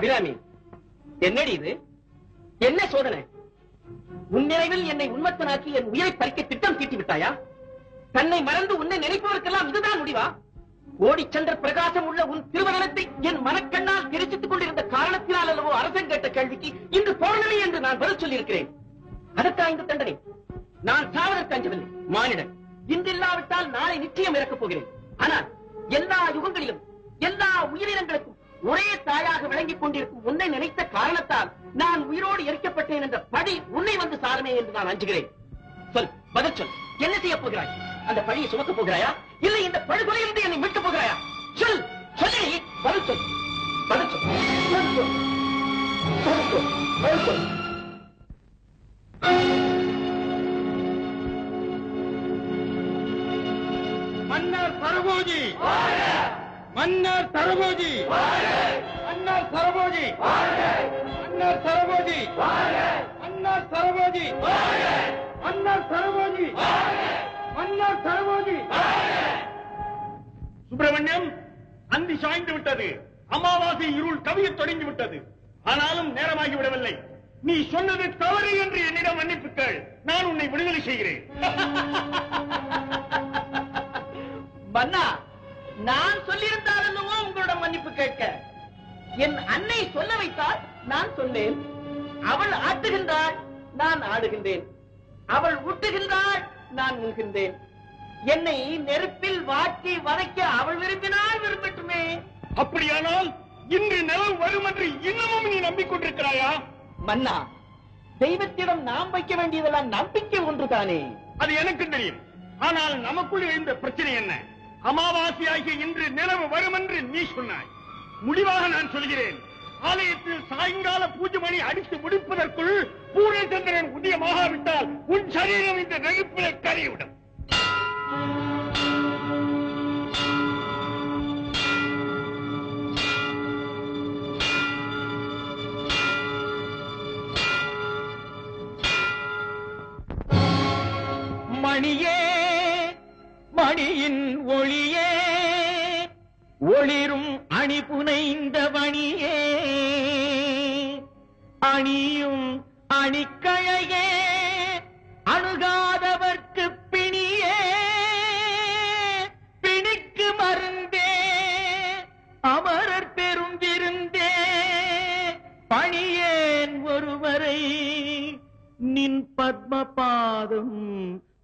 அபிராமி என்னடி இது? என்ன சோதனை? உன் நினைவில் என்னை உண்மத்தனாக்கி என் உயிரை பறிக்க திட்டம் தீட்டி விட்டாயா தன்னை மறந்து உன்னை நினைப்பவருக்கெல்லாம் இதுதான் முடிவா? கோடிச்சந்திர பிரகாசம் உள்ள உன் திருமணத்தை என் மனக்கண்ணால் தெரிசித்துக் கொண்டிருந்த காரணத்தினால் அல்லவோ அரசன் கேட்ட கேள்விக்கு இன்று பௌர்ணமி என்று நான் பதில் சொல்லியிருக்கிறேன். அதற்கா இந்த தண்டனை? நான் சாவதற்கு அஞ்சவில்லை மானிடன். இன்றில்லாவிட்டால் நாளை நிச்சயம் இறக்கப் போகிறேன். ஆனால் எல்லா யுகங்களிலும் எல்லா உயிரினங்களுக்கும் ஒரே தாயாக விளங்கிக் கொண்டிருக்கும் உன்னை நினைத்த காரணத்தால் நான் உயிரோடு எரிக்கப்பட்டேன் என்ற படி உன்னை வந்து சாருமே என்று நான் அஞ்சுகிறேன். சொல் பதில் சொல். என்ன செய்ய போகிறாய்? அந்த பழியை சுமக்க போகிறாயா? இல்லை இந்த படுகொலையிலிருந்து என்னை மீட்கப் போகிறாயா? சொல் சொல்லி பதில் சொல். பதில் சொல். பதில் சொல். பதில் சொல். பதில் சொல். மன்னர் சரபோஜி மன்னர் சரபோஜி. மன்னர் சரபோஜி. மன்னர் சரபோஜி. மன்னர் சரபோஜி. மன்னர் சரபோஜி. மன்னர் சரபோஜி. சுப்பிரமணியம் அந்தி சாய்ந்து விட்டது. அமாவாசை இருள் கவிய தொடங்கி விட்டது. ஆனாலும் நேரமாகி விடவில்லை. நீ சொன்னது தவறு என்று என்னிடம் மன்னிப்புக்கள் நான் உன்னை விடுதலை செய்கிறேன். மன்னா நான் சொல்லியிருந்தால் அல்லவோ உங்களிடம் மன்னிப்பு கேட்க. என் அன்னை சொல்ல வைத்தால் நான் சொன்னேன். அவள் ஆட்டுகின்றாள் நான் ஆடுகின்றேன். அவள் ஊட்டுகின்றாள் நான் உண்கின்றேன். என்னை நெருப்பில் வாட்டி வதைக்க அவள் விரும்பினால் விரும்பட்டுமே. அப்படியானால் இன்று நிலவு வரும் என்று இன்னமும் நீ நம்பிக்கொண்டிருக்கிறாயா? மன்னா தெய்வத்திடம் நாம் வைக்க வேண்டியதெல்லாம் நம்பிக்கை ஒன்றுதானே. அது எனக்கு தெரியும். ஆனால் நமக்குள் எழுந்த பிரச்சனை என்ன? அமாவாசை ஆகிய இன்று நிலவு வரும் என்று நீ சொன்னாய். முடிவாக நான் சொல்கிறேன். ஆலயத்தில் சாயங்கால பூஜை மணி அடித்து முடிப்பதற்குள் பூர்ணச்சந்திரன் உதயமாகாவிட்டால் உன் சரீரம் இந்த நெருப்பிலே கரைவிடும் மணியே அணியின் ஒளியே ஒளிரும் அணி புனைந்த மணியே அணியும் அணிக்கழையே அணுகாதவர்க்கு பிணியே. பிணிக்கு மருந்தே அமரர் பெரும் விருந்தே பணியேன் ஒருவரை நின் பத்மபாதம் பாதம்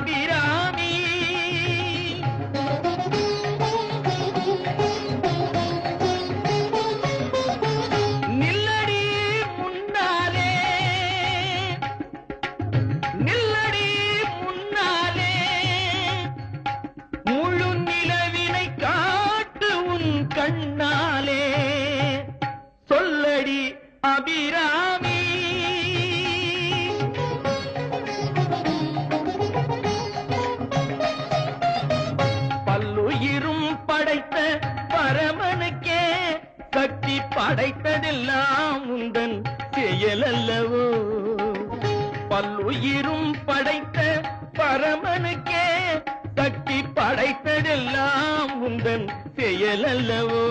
அபிராமி. நில்லடி முன்னாலே நில்லடி முன்னாலே முழு நிலவினை காட்டு உன் கண்ணாலே. சொல்லடி அபிராமி படைத்த பரமனுக்கே சக்தி படைத்ததெல்லாம் உந்தன் செயலல்லவோ. பல்லுயிரும் படைத்த பரமனுக்கே சக்தி படைத்ததெல்லாம் உந்தன் செயலல்லவோ.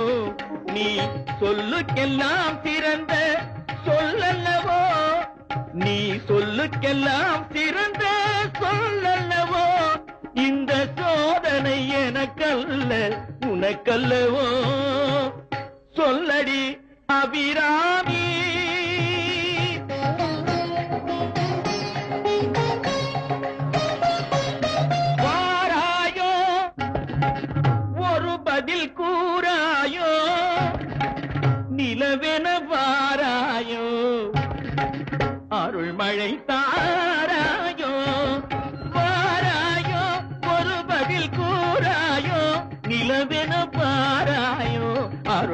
நீ சொல்லுக்கெல்லாம் சிறந்த சொல்லல்லவோ. நீ சொல்லுக்கெல்லாம் சிறந்த சொல்லல்லவோ. இந்த சோதனை எனக்கல்ல உனக்கல்லவோ சொல்லடி அபிராமி.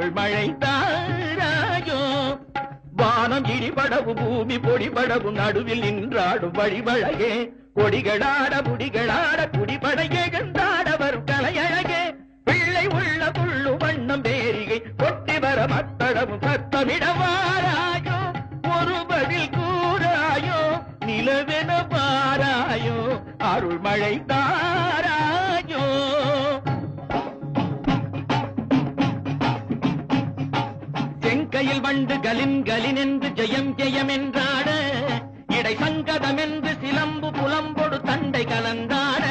அவள் மழை தாராயோ வானம் இடிபடவு பூமி பொடிபடவு நடுவில் நின்றாடும் வழிபழகே கொடிகளாட முடிகளாட குடிபடையே கண்டாட வரும் கலையழகே. பிள்ளை உள்ள புள்ளு வண்ணம் பேரிகை கொட்டி வர மத்தளவும் சத்தமிடவாராயோ? ஒரு பதில் கூறாயோ? நிலவென பாராயோ? அருள் மழை தாராயோ செங்கையில் வண்டு கலின் கலின் என்று ஜெயம் ஜெயம் என்றாட இடை சங்கதம் என்று சிலம்பு புலம்பொடு தண்டை கலந்தாட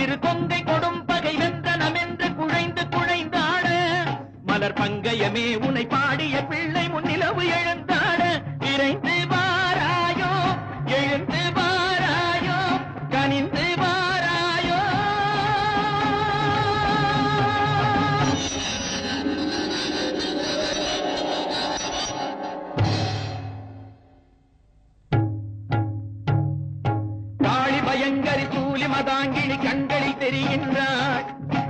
இரு தொந்தை கொடும் பகை வெந்தனம் என்று குழைந்து குழைந்தாட மலர் பங்கயமே உனை பாடிய பிள்ளை முன்னிலவு எழுந்த காளி கூலி மதாங்கினி கண்களில் தெரிகின்றாள்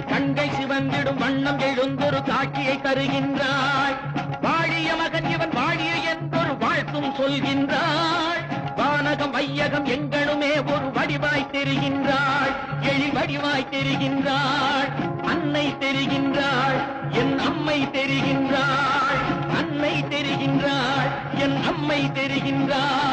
கண்கை சிவந்திடும் வண்ணம் எழுந்தொரு காட்சியை தருகின்றாய். வாழிய மகன் இவன் வாழிய என்றொரு வாழ்த்தும் சொல்கின்றாள் வானகம் வையகம் எங்களுமே ஒரு வடிவாய் தெரிகின்றாள் எழி வடிவாய் தெரிகின்றாள் அன்னை தெரிகின்றாள் என் அம்மை தெரிகின்றாள் அன்னை தெரிகின்றாள் என் அம்மை தெரிகின்றாள்